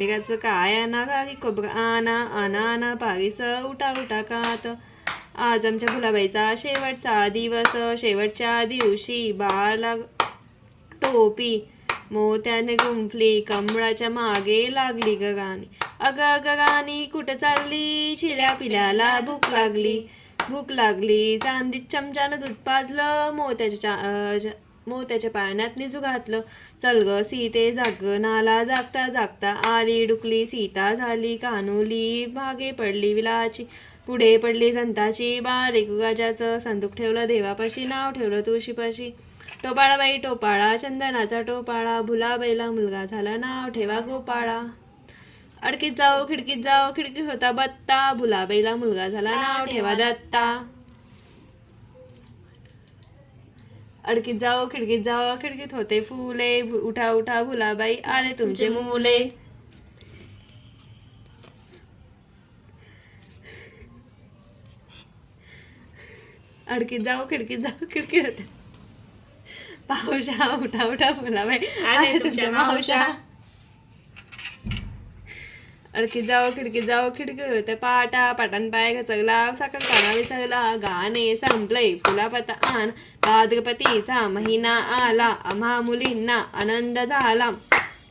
वेगाचं काय? आना गागी कोबरा आना आना आना पारीस उठा उठा कात. आज आमच्या फुलाबाईचा शेवटचा दिवस. शेवटच्या दिवशी बाळाला टोपी मोत्याने गुंफली कमळाच्या मागे लागली गगानी. अगं गगानी गाणी कुठं चालली? शिल्या पिल्याला भूक लागली. भूक लागली चांदीत चमच्यानं दूध पाजलं मोत्याच्या चा मोत्याच्या पाळण्यात निजू घातलं चल ग सीते जाग नाला जागता जागता आली डुकली सीता झाली कानुली मागे पडली विलाची पुढे पडली संताची बारीक गाजाचं संदूक ठेवलं देवापाशी नाव ठेवलं तुळशीपाशी. टोपाळाबाई टोपाळा चंदनाचा टोपाळा भुलाबाईला मुलगा झाला नाव ठेवा गोपाळा. अडकीत जाओ खिडकीत जाओ खिडकीत होता बत्ता भुलाबाईला मुलगा झाला नाव ठेवा दत्ता. अडकीत जाओ खिडकीत जाओ खिडकीत होते फुले. उठा उठा भुलाबाई आले तुमचे मुले. अडकीत जाओ खिडकीत जाओ खिडकीत होते. पावशा उठा उठा भुलाबाई. आले तुमच्या मावशा. अडकीत जाओ खिडकीत जाओ खिडकी होते पाटा पाटान पाय घसगला साखर काना विसरला गाणे संपले फुलापता आण भाद्रपतीचा महिना आला आम्हा मुलींना आनंद झाला.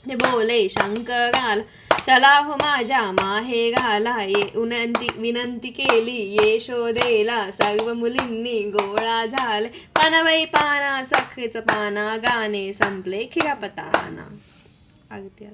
ते बोले शंकराल चला हो माझ्या माहे घाला. ये उनंती विनंती केली ये शोधेला. सर्व मुलींनी गोळा झाले. पानाबाई पाना साखरेचं पाना गाणे संपले खिरापताना अगदी.